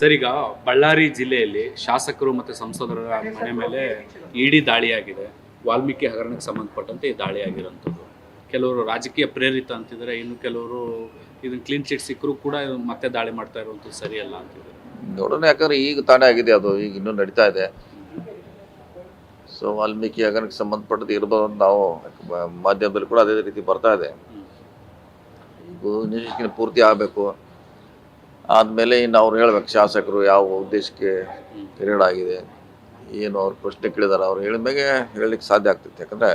Sir ಈಗ ಬಳ್ಳಾರಿ ಜಿಲ್ಲೆಯಲ್ಲಿ ಶಾಸಕರು ಮತ್ತು ಸಂಸದರ ಮನೆ ಮೇಲೆ ಇಡೀ ದಾಳಿಯಾಗಿದೆ. ವಾಲ್ಮೀಕಿ ಹಗರಣಕ್ಕೆ ಸಂಬಂಧಪಟ್ಟಂತೆ ಈ ದಾಳಿ ಆಗಿರೋಂಥದ್ದು ಕೆಲವರು ರಾಜಕೀಯ ಪ್ರೇರಿತ ಅಂತಿದ್ದಾರೆ ಇನ್ನು ಕೆಲವರು ಇದನ್ನು ಕ್ಲೀನ್ ಚಿಟ್ ಸಿಕ್ಕರೂ ಕೂಡ ಮತ್ತೆ ದಾಳಿ ಮಾಡ್ತಾ ಇರುವಂಥದ್ದು ಸರಿಯಲ್ಲ ಅಂತಿದ್ದಾರೆ. ನೋಡೋಣ ಯಾಕಂದ್ರೆ ಈಗ ತಾನೇ ಆಗಿದೆ ಅದು ಈಗ ಇನ್ನೂ ನಡೀತಾ ಇದೆ. ಸೊ ವಾಲ್ಮೀಕಿ ಹಗರಣಕ್ಕೆ ಸಂಬಂಧಪಟ್ಟದ್ದು ಇರ್ಬೋದು ನಾವು ಮಾಧ್ಯಮದಲ್ಲಿ ಕೂಡ ಅದೇ ರೀತಿ ಬರ್ತಾ ಇದೆ. ಇದು ಇನ್ವೆಸ್ಟಿಗೇಷನ್ ಪೂರ್ತಿ ಆಗಬೇಕು. ಆದಮೇಲೆ ಇನ್ನು ಅವ್ರು ಹೇಳ್ಬೇಕು, ಶಾಸಕರು ಯಾವ ಉದ್ದೇಶಕ್ಕೆ ಪಿರಿಯಡ್ ಆಗಿದೆ, ಏನು ಅವ್ರು ಪ್ರಶ್ನೆ ಕೇಳಿದಾರೆ, ಅವ್ರು ಹೇಳಿದ್ಮೇಲೆ ಹೇಳಲಿಕ್ಕೆ ಸಾಧ್ಯ ಆಗ್ತೈತೆ. ಯಾಕಂದರೆ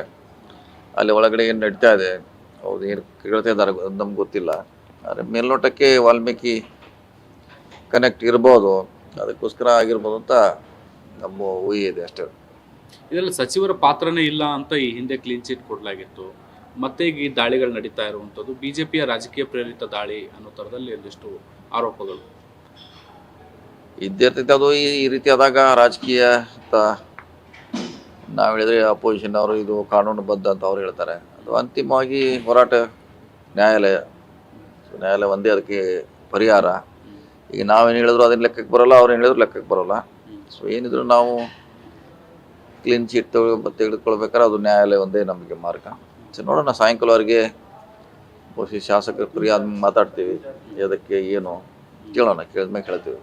ಅಲ್ಲಿ ಒಳಗಡೆ ಏನು ನಡೀತಾ ಇದೆ, ಅವ್ರು ಏನು ಕೇಳ್ತಾ ಇದ್ದಾರೆ ನಮ್ಗೆ ಗೊತ್ತಿಲ್ಲ. ಆದರೆ ಮೇಲ್ನೋಟಕ್ಕೆ ವಾಲ್ಮೀಕಿ ಕನೆಕ್ಟ್ ಇರ್ಬೋದು, ಅದಕ್ಕೋಸ್ಕರ ಆಗಿರ್ಬೋದು ಅಂತ ನಮ್ಮ ಊಹೆ ಇದೆ ಅಷ್ಟೇ. ಇದರಲ್ಲಿ ಸಚಿವರ ಪಾತ್ರನೇ ಇಲ್ಲ ಅಂತ ಈ ಹಿಂದೆ ಕ್ಲೀನ್ ಚಿಟ್ ಕೊಡಲಾಗಿತ್ತು. ಮತ್ತೆ ಈ ದಾಳಿಗಳು ನಡೀತಾ ಇರುವಂಥದ್ದು ಬಿ ಜೆ ಪಿಯ ರಾಜಕೀಯ ಪ್ರೇರಿತ ದಾಳಿ ಅನ್ನೋ ಥರದಲ್ಲಿ ಒಂದಿಷ್ಟು ಆರೋಪಗಳು. ಇದ್ದಿರ್ತೈತೆ ಅದು, ಈ ರೀತಿ ಆದಾಗ ರಾಜಕೀಯ ಅಂತ ನಾವು ಹೇಳಿದ್ರೆ ಅಪೋಸಿಷನ್ ಅವರು ಇದು ಕಾನೂನುಬದ್ಧ ಅಂತ ಅವ್ರು ಹೇಳ್ತಾರೆ. ಅದು ಅಂತಿಮವಾಗಿ ಹೋರಾಟ ನ್ಯಾಯಾಲಯ. ನ್ಯಾಯಾಲಯ ಒಂದೇ ಅದಕ್ಕೆ ಪರಿಹಾರ. ಈಗ ನಾವೇನು ಹೇಳಿದ್ರು ಅದನ್ನ ಲೆಕ್ಕಕ್ಕೆ ಬರೋಲ್ಲ, ಅವ್ರು ಹೇಳಿದ್ರು ಲೆಕ್ಕಕ್ಕೆ ಬರೋಲ್ಲ. ಸೊ, ಏನಿದ್ರು ನಾವು ಕ್ಲೀನ್ ಚೀಟ್ ತೆಗೆದುಕೊಳ್ಬೇಕಾದ್ರೆ ಅದು ನ್ಯಾಯಾಲಯ ಒಂದೇ ನಮಗೆ ಮಾರ್ಗ. ಸೊ ನೋಡೋಣ ಸಾಯಂಕಾಲವರೆಗೆ ಬಹುಶಃ ಶಾಸಕರು ಆದ್ಮೇಲೆ ಮಾತಾಡ್ತೀವಿ ಅದಕ್ಕೆ ಏನು ಕೇಳೋಣ ಕೇಳಿದ್ಮೇಲೆ ಕೇಳ್ತೀವಿ